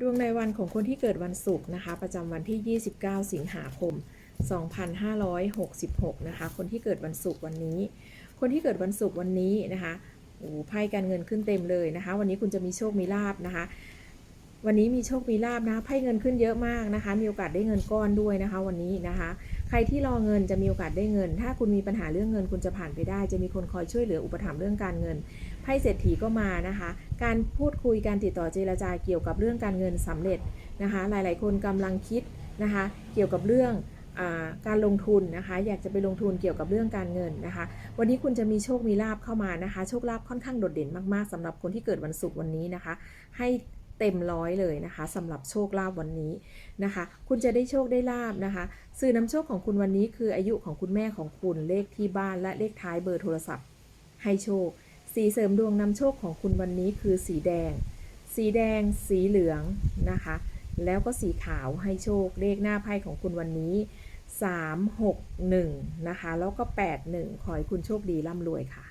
ดวงในวันของคนที่เกิดวันศุกร์นะคะ ประจำวันที่ 29 สิงหาคม 2566 นะคะ คนที่เกิดวันศุกร์วันนี้ คนที่เกิดวันศุกร์วันนี้นะคะโอ้โหไพ่การเงินขึ้นเต็มเลยนะคะ วันนี้คุณจะมีโชคมีลาบนะคะ วันนี้มีโชคมีลาบนะคะไพ่เงินขึ้นเยอะมากนะคะ มีโอกาสได้เงินก้อนด้วยนะคะ วันนี้นะคะ ใครที่รอเงินจะมีโอกาสได้เงิน ถ้าคุณมีปัญหาเรื่องเงินคุณจะผ่านไปได้ จะมีคนคอยช่วยเหลืออุปถัมภ์เรื่องการเงิน ไพ่เศรษฐีก็มานะคะ การพูดคุยการติดต่อเจรจาเกี่ยวกับเรื่องการเงินสำเร็จนะคะ หลาย ๆ คนกำลังคิดนะคะ เกี่ยวกับเรื่องอการลงทุนนะคะ อยากจะไปลงทุนเกี่ยวกับเรื่องการเงินนะคะ วันนี้คุณจะมีโชคมีลาบเข้ามานะคะ โชคลาภค่อนข้างโดดเด่นมากๆสำหรับคนที่เกิดวันศุกร์วันนี้นะคะ ให้เต็มร้อยเลยนะคะสำหรับโชคลาภวันนี้นะคะ คุณจะได้โชคได้ลาบนะคะ สื่อนำโชคของคุณวันนี้คืออายุของคุณแม่ของคุณเลขที่บ้านและเลขท้ายเบอร์โทรศัพท์ ให้โชค สีเสริมดวงนำโชคของคุณวันนี้คือสีแดง สีแดง สีเหลืองนะคะ แล้วก็สีขาวให้โชคเลขหน้าไพ่ของคุณวันนี้ 3 6 1 นะคะ แล้วก็ 8 1 ขอให้คุณโชคดีร่ำรวยค่ะ